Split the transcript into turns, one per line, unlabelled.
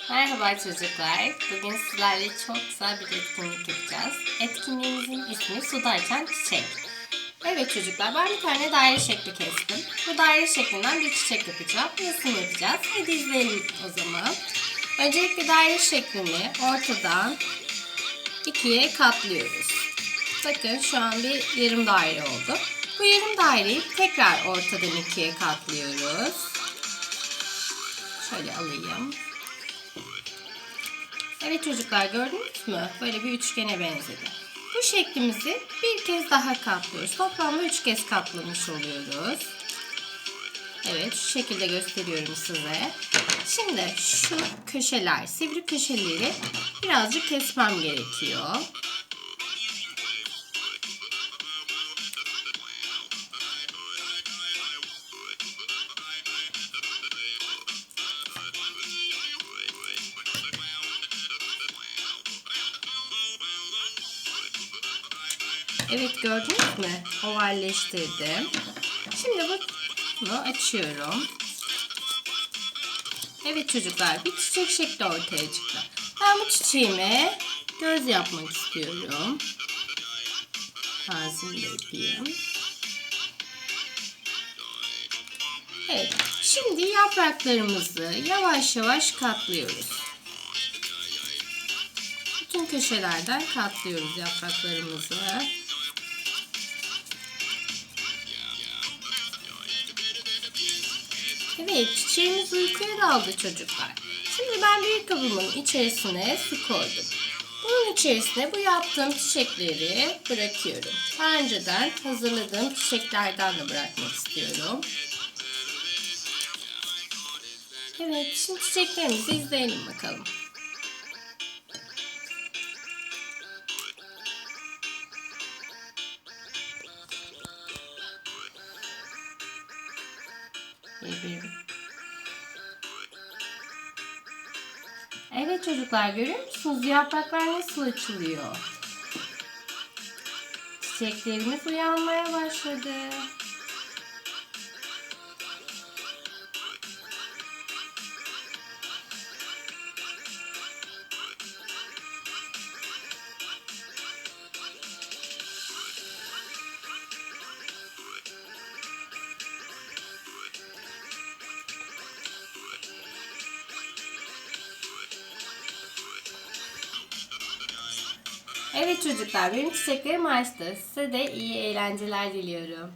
Merhaba çocuklar. Bugün sizlerle çok güzel bir etkinlik yapacağız. Etkinliğimizin ismi Suda Açan Çiçek. Evet çocuklar ben bir tane daire şekli kestim. Bu daire şeklinden bir çiçek yapacağım. Resim yapacağız. Hadi izleyelim o zaman. Öncelikle daire şeklini ortadan ikiye katlıyoruz. Bakın şu an bir yarım daire oldu. Bu yarım daireyi tekrar ortadan ikiye katlıyoruz. Şöyle alayım. Evet çocuklar gördünüz mü? Böyle bir üçgene benzedi. Bu şeklimizi bir kez daha katlıyoruz. Toplamda üç kez katlamış oluyoruz. Evet şu şekilde gösteriyorum size. Şimdi şu köşeler, sivri köşeleri birazcık kesmem gerekiyor. Evet gördünüz mü? Ovalleştirdim. Şimdi bu- bunu açıyorum. Evet çocuklar bir çiçek şekli ortaya çıktı. Ben bu çiçeğime göz yapmak istiyorum. Ağzını da yapayım. Evet. Şimdi yapraklarımızı yavaş yavaş katlıyoruz. Bütün köşelerden katlıyoruz yapraklarımızı. Evet, çiçeğimiz uykuya daldı çocuklar. Şimdi ben bir kabımın içerisine su koydum. Bunun içerisine bu yaptığım çiçekleri bırakıyorum. Daha önceden hazırladığım çiçeklerden de bırakmak istiyorum. Evet, şimdi çiçeklerimizi izleyelim bakalım. Bir. Evet çocuklar görüyor musunuz? Yapraklar nasıl açılıyor? Çiçeklerimiz uyanmaya başladı. Evet çocuklar benim çiçeklerim açtı. Size de iyi eğlenceler diliyorum.